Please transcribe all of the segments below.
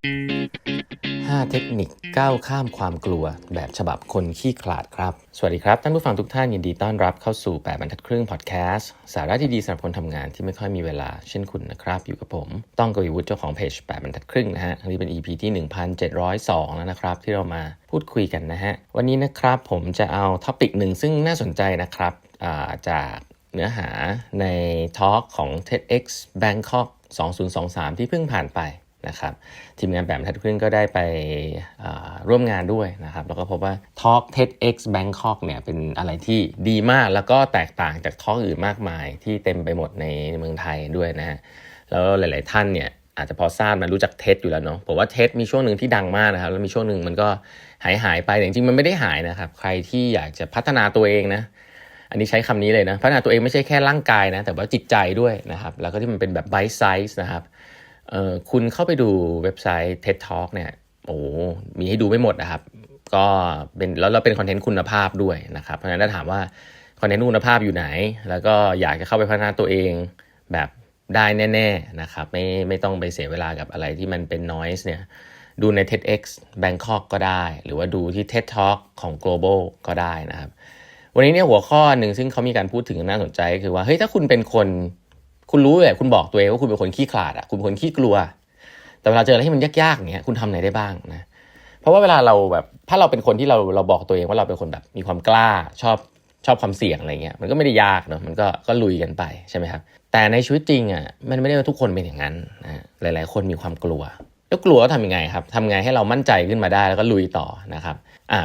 5 เทคนิคก้าวข้ามความกลัว แบบฉบับคนขี้ขลาดครับ สวัสดีครับ ท่านผู้ฟังทุกท่านยินดีต้อนรับเข้าสู่ 8บรรทัดครึ่งพอดแคสต์สาระที่ดีสำหรับคนทำงานที่ไม่ค่อยมีเวลาเช่นคุณนะครับ อยู่กับผม ต้องกวีวุฒิเจ้าของเพจ8บรรทัดครึ่งนะฮะอันนี้เป็น EP ที่ 1702 แล้วนะครับ ที่เรามาพูดคุยกันนะฮะวันนี้นะครับผมจะเอาท็อปิกหนึ่งซึ่งน่าสนใจนะครับจากเนื้อหาในทอล์กของ TEDx Bangkok 2023 ที่เพิ่งผ่านไป นะครับทีมงานแบบทัดครึ่งก็ได้ไปร่วมงานด้วยนะครับแล้วก็พบว่า Talk TEDx Bangkok เนี่ยเป็นอะไรที่ดีมากแล้วก็แตกต่างจากทอกอื่นมากมายที่เต็มไปหมดในเมืองไทยด้วยนะฮะแล้วหลาย ๆ ท่านเนี่ยอาจจะพอทราบมารู้จักเท็ดอยู่แล้วเนาะผมว่าเท็ดมีช่วงหนึ่งที่ดังมากนะครับแล้วมีช่วงหนึ่งมันก็หายหายไปแต่จริงๆมันไม่ได้หายนะครับใครที่อยากจะพัฒนาตัวเองนะอันนี้ใช้คำนี้เลยนะพัฒนาตัวเองไม่ใช่แค่ร่างกายนะแต่ว่าจิตใจด้วยนะครับแล้วก็ที่มันเป็นแบบไบต์ไซส์นะครับ คุณเข้าไปดูเว็บไซต์ TED Talk เนี่ยโอ้มีให้ดูไม่หมดนะครับ ก็เป็นแล้วเราเป็นคอนเทนต์คุณภาพด้วยนะครับ เพราะฉะนั้นถ้าถามว่าคอนเทนต์คุณภาพอยู่ไหน แล้วก็อยากจะเข้าไปพัฒนาตัวเองแบบได้แน่ ๆนะครับ ไม่ไม่ต้องไปเสียเวลากับอะไรที่มันเป็น noise เนี่ยดูใน TEDx Bangkok ก็ได้ หรือว่าดูที่ TED Talk ของ Global ก็ได้นะครับ วันนี้เนี่ยหัวข้อหนึ่งซึ่งเขามีการพูดถึงน่าสนใจ คือว่าเฮ้ยถ้าคุณเป็นคน คุณรู้เลยคุณบอกตัวเองว่าคุณเป็นคนขี้ขลาดอะคุณเป็นคนขี้กลัว แต่เวลาเจออะไรที่มันยากๆอย่างเงี้ยคุณทำไหนได้บ้างนะเพราะว่าเวลาเราแบบถ้าเราเป็นคนที่เราเราบอกตัวเองว่าเราเป็นคนแบบมีความกล้าชอบชอบความเสี่ยงอะไรเงี้ยมันก็ไม่ได้ยากเนาะมันก็ก็ลุยกันไปใช่ไหมครับแต่ในชีวิตจริงอะมันไม่ได้ว่าทุกคนเป็นอย่างนั้นนะหลาย ๆ คนมีความกลัว แล้วกลัวทำยังไงครับทำไงให้เรามั่นใจขึ้นมาได้แล้วก็ลุยต่อนะครับ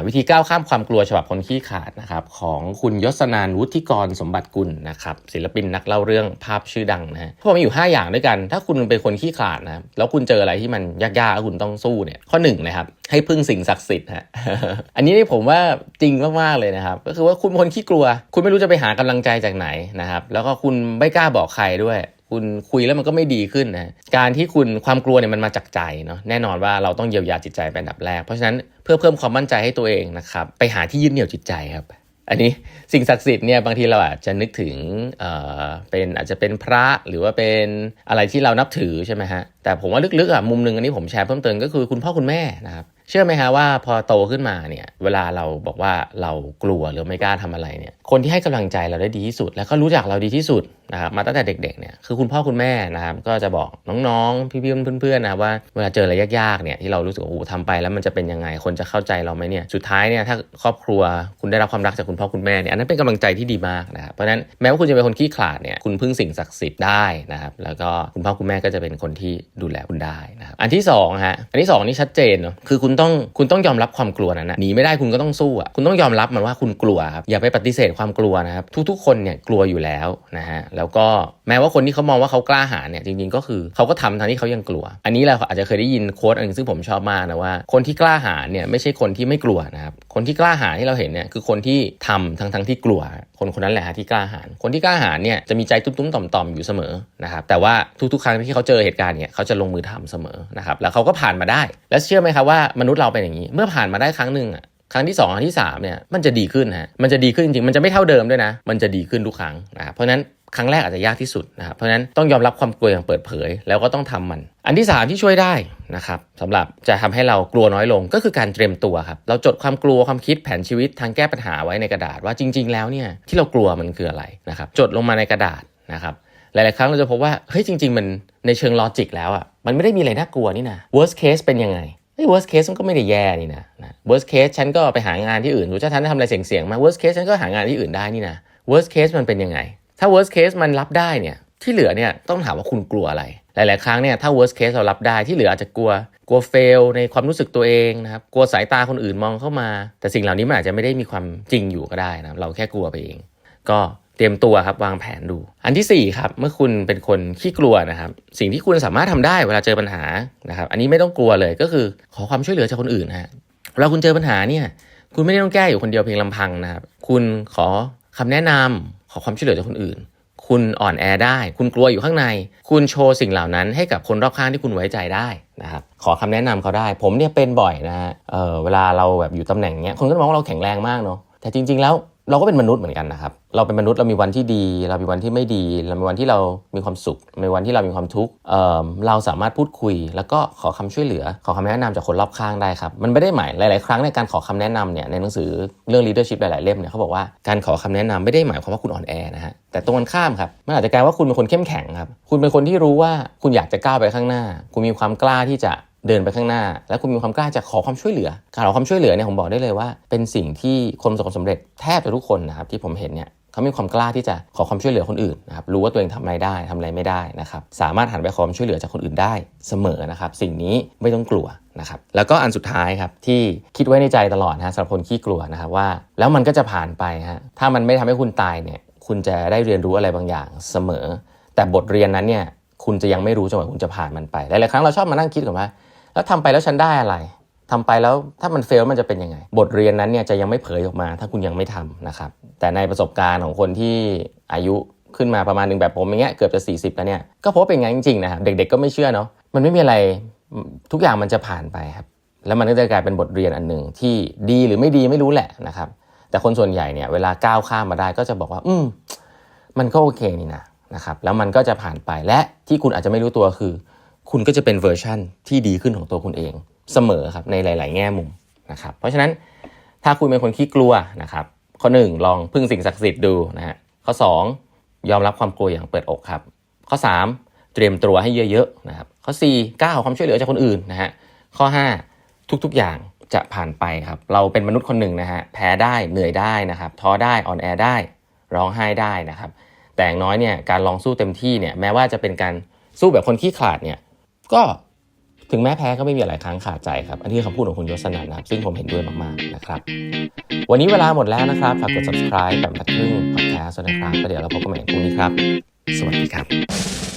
วิธีก้าวข้ามความกลัวฉบับคนขี้ขาดนะครับของคุณยศนานวุฒิกรสมบัติกุลนะครับศิลปินนักเล่าเรื่องภาพชื่อดังนะฮะเขาบอกมีอยู่ 5 อย่างด้วยกัน ถ้าคุณเป็นคนขี้ขาดนะแล้วคุณเจออะไรที่มันยากๆแล้วคุณต้องสู้เนี่ยข้อ1นนะครับให้พึ่งสิ่งศักดิ์สิทธิ์ฮะอันนี้นี่ผมว่าจริงมากๆเลยนะครับก็คือว่าคุณเป็นคนขี้กลัว คุณไม่รู้จะไปหากำลังใจจากไหนนะครับแล้วก็คุณไม่กล้าบอกใครด้วย คุณคุยแล้วมันก็ไม่ดีขึ้นนะการที่คุณความกลัวเนี่ยมันมาจากใจเนาะแน่นอนว่าเราต้องเยียวยาจิตใจเป็นอันดับแรก เพราะฉะนั้นเพื่อเพิ่มความมั่นใจให้ตัวเองนะครับไปหาที่ยึดเหนี่ยวจิตใจครับอันนี้สิ่งศักดิ์สิทธิ์เนี่ยบางทีเราอาจจะนึกถึงเอ่อเป็นอาจจะเป็นพระหรือว่าเป็นอะไรที่เรานับถือใช่ไหมฮะแต่ผมว่าลึกๆอะมุมหนึ่งอันนี้ผมแชร์เพิ่มเติมก็คือคุณพ่อคุณแม่นะครับเชื่อไหมฮะว่าพอโตขึ้นมาเนี่ยเวลาเราบอกว่าเรากลัวหรือไม่กล้าทำอะไรเนี่ยคนที่ให้กำลังใจเราได้ดีที่สุด แล้วก็รู้จักเราดีที่สุดนะครับมาตั้งแต่เด็กๆเนี่ยคือคุณพ่อคุณแม่นะครับก็จะบอกน้องๆ พี่ๆเพื่อนๆนะว่าเวลาเจออะไรยากๆเนี่ยที่เรารู้สึกโอ้ทำไปแล้วมันจะเป็นยังไงคนจะเข้าใจเราไหมเนี่ยสุดท้ายเนี่ยถ้าครอบครัวคุณได้รับความรักจากคุณพ่อคุณแม่เนี่ยอันนั้นเป็นกำลังใจที่ดีมากนะครับเพราะฉะนั้นแม้ว่าคุณจะเป็นคนขี้ขลาดเนี่ยคุณพึ่งสิ่งศักดิ์สิทธิ์ได้นะครับแล้วก็คุณพ่อคุณแม่ก็จะเป็นคนที่ดูแลคุณได้นะครับอันที่2ฮะอันที่ 2 นี่ชัดเจนเนาะคือคุณต้องคุณต้องยอมรับความกลัวนั้นนะหนีไม่ได้คุณก็ต้องสู้อะคุณต้องยอมรับมันว่าคุณกลัวครับอย่าไปปฏิเสธความกลัวนะครับทุกๆ คนเนี่ยกลัวอยู่แล้วนะฮะแล้วก็แม้ว่าคนที่เขามองว่าเขากล้าหาญเนี่ยจริงๆก็คือเขาก็ทำทั้งที่เขายังกลัว อันนี้เราอาจจะเคยได้ยินโค้ดอันนึงซึ่งผมชอบมากนะว่า คนที่กล้าหาญเนี่ยไม่ใช่คนที่ไม่กลัวนะครับคนที่กล้าหาญที่เราเห็นเนี่ยคือคนที่ทำทั้งทั้งที่กลัว คนคนนั้นแหละที่กล้าหาญคนที่กล้าหาญเนี่ยจะมีใจตุ้มๆต่อมๆอยู่เสมอนะครับแต่ว่าทุกๆครั้งที่เขาเจอเหตุการณ์เนี่ยเขาจะลงมือทำเสมอนะครับแล้วเขาก็ผ่านมาได้ และเชื่อไหมครับว่ามนุษย์เราเป็นอย่างนี้ เมื่อผ่านมาได้ครั้งหนึ่งครั้งที่2ครั้งที่3เนี่ยมันจะดีขึ้นฮะมันจะดีขึ้นจริงๆมันจะไม่เท่าเดิมด้วยนะ มันจะดีขึ้นทุกครั้งนะครับเพราะนั้น ครั้งแรกอาจจะยากที่สุดนะครับเพราะนั้นต้องยอมรับความกลัวอย่างเปิดเผย แล้วก็ต้องทำมัน อันที่ 3 ที่ช่วยได้นะครับสำหรับจะทำให้เรากลัวน้อยลงก็คือการเตรียมตัวครับเราจดความกลัวความคิดแผนชีวิตทางแก้ปัญหาไว้ในกระดาษว่าจริง ๆ แล้วเนี่ยที่เรากลัวมันคืออะไรนะครับจดลงมาในกระดาษนะครับหลาย ๆ ครั้งเราจะพบว่าเฮ้ยจริง ๆ มันในเชิงลอจิกแล้วอะมันไม่ได้มีอะไรน่ากลัวนี่นะ worst case เป็นยังไงเฮ้ย worst case มันก็ไม่ได้แย่นี่นะ worst case ฉันก็ไปหางานที่อื่นรู้จะฉันทำอะไรเสี่ยงๆมา worst case ฉันก็หางานที่อื่นได้นี่นะ worst case มันเป็นยังไง ถ้า worst case มันรับได้เนี่ยที่เหลือเนี่ยต้องถามว่าคุณกลัวอะไร หลาย ๆ ครั้งเนี่ยถ้า worst case เรารับได้ที่เหลืออาจจะกลัว กลัว fail ในความรู้สึกตัวเองนะครับกลัวสายตาคนอื่นมองเข้ามา แต่สิ่งเหล่านี้มันอาจจะไม่ได้มีความจริงอยู่ก็ได้นะเราแค่กลัวไปเอง ก็เตรียมตัวครับวางแผนดู อันที่4ครับเมื่อคุณเป็นคนขี้กลัวนะครับ สิ่งที่คุณสามารถทำได้เวลาเจอปัญหานะครับอันนี้ไม่ต้องกลัวเลยก็คือขอความช่วยเหลือจากคนอื่นฮะเวลาคุณเจอปัญหาเนี่ยคุณไม่ได้ต้องแก้อยู่คนเดียวเพียงลำพังนะครับคุณขอคำแนะนำข อความช่วยเหลือจากคนอื่น คุณอ่อนแอได้ คุณกลัวอยู่ข้างใน คุณโชว์สิ่งเหล่านั้นให้กับคนรอบข้างที่คุณไว้ใจได้นะครับขอคำแนะนำเขาได้ ผมเนี่ยเป็นบ่อยนะฮะเเวลาเราแบบอยู่ตำแหน่งเนี้ยคนก็มองว่าเราแข็งแรงมากเนาะแต่จริง ๆแล้ว เราก็เป็นมนุษย์เหมือนกันนะครับ เราเป็นมนุษย์เรามีวันที่ดี เรามีวันที่ไม่ดี เรามีวันที่เรามีความสุขมีวันที่เรามีความทุกข์เอ่อเราสามารถพูดคุย แล้วก็ขอคำช่วยเหลือ ขอคำแนะนำจากคนรอบข้างได้ครับ มันไม่ได้หมายหลาย ๆ ครั้งในการขอคำแนะนำเนี่ยในหนังสือเรื่อง leadership หลาย ๆ เล่มเนี่ยเขาบอกว่าการขอคำแนะนำไม่ได้หมายความว่าคุณอ่อนแอนะฮะแต่ตรงกันข้ามครับมันอาจจะกลายว่าคุณเป็นคนเข้มแข็งครับคุณเป็นคนที่รู้ว่าคุณอยากจะก้าวไปข้างหน้า คุณมีความกล้าที่จะ เดินไปข้างหน้า และคุณมีความกล้าจะขอความช่วยเหลือ การขอความช่วยเหลือเนี่ยผมบอกได้เลยว่า เป็นสิ่งที่คนประสบความสำเร็จแทบจะทุกคนนะครับที่ผมเห็นเนี่ยเขามีความกล้าที่จะขอความช่วยเหลือคนอื่นนะครับรู้ว่าตัวเองทำอะไรได้ทำอะไรไม่ได้นะครับสามารถหันไปขอความช่วยเหลือจากคนอื่นได้เสมอนะครับสิ่งนี้ไม่ต้องกลัวนะครับแล้วก็อันสุดท้ายครับที่คิดไว้ในใจตลอดนะสำหรับคนขี้กลัวนะครับว่า แล้วมันก็จะผ่านไปฮะถ้ามันไม่ทำให้คุณตายเนี่ยคุณจะได้เรียนรู้อะไรบางอย่างเสมอ แต่บทเรียนนั้นเนี่ยคุณจะยังไม่รู้จนกว่าคุณจะผ่านมันไปหลายๆครั้งเราชอบมานั่งคิดกันว่า แล้วทำไปแล้วฉันได้อะไรทำไปแล้วถ้ามันเฟลมันจะเป็นยังไง บทเรียนนั้นเนี่ยจะยังไม่เผยออกมา ถ้าคุณยังไม่ทำนะครับ แต่ในประสบการณ์ของคนที่อายุขึ้นมาประมาณหนึ่งแบบผมอย่างเงี้ยเกือบจะ 40 แล้วเนี่ยก็พบเป็นย่างนั้นจริงๆนะครับเด็กๆก็ไม่เชื่อเนาะมันไม่มีอะไรทุกอย่างมันจะผ่านไปครับแล้วมันก็จะกลายเป็นบทเรียนอันหนึ่งที่ดีหรือไม่ดีไม่รู้แหละนะครับแต่คนส่วนใหญ่เนี่ยเวลาก้าวข้ามมาได้ก็จะบอกว่า อืมมันก็โอเคนี่นะนะครับแล้วมันก็จะผ่านไปและที่คุณอาจจะไม่รู้ตัวคือ คุณก็จะเป็นเวอร์ชั่นที่ดีขึ้นของตัวคุณเองเสมอครับในหลาย ๆ แง่มุมนะครับ เพราะฉะนั้นถ้าคุณเป็นคนขี้กลัวนะครับ ข้อ 1 ลองพึ่งสิ่งศักดิ์สิทธิ์ดูนะฮะข้อ 2 ยอมรับความกลัวอย่างเปิดอกครับ ข้อ 3 เตรียมตัวให้เยอะๆนะครับข้อ 4 ก้าวความช่วยเหลือจากคนอื่นนะฮะข้อ 5 ทุกๆอย่างจะผ่านไปครับ เราเป็นมนุษย์คนหนึ่งนะฮะแพ้ได้เหนื่อยได้นะครับท้อได้อ่อนแอได้ ร้องไห้ได้นะครับ แต่อย่างน้อยเนี่ยการลองสู้เต็มที่เนี่ยแม้ว่าจะเป็นการสู้แบบคนขี้ขลาดเนี่ย ก็ถึงแม้แพ้ก็ไม่มีอะไรค้างคาใจครับ อันนี้คำพูดของคุณยศนันนะครับซึ่งผมเห็นด้วยมากๆนะครับ วันนี้เวลาหมดแล้วนะครับ ฝากกด subscribe แบบทัดครึ่งพอดแคสต์นะครับแล้วเดี๋ยวเราพบกันใหม่พรุ่งนี้ครับ สวัสดีครับ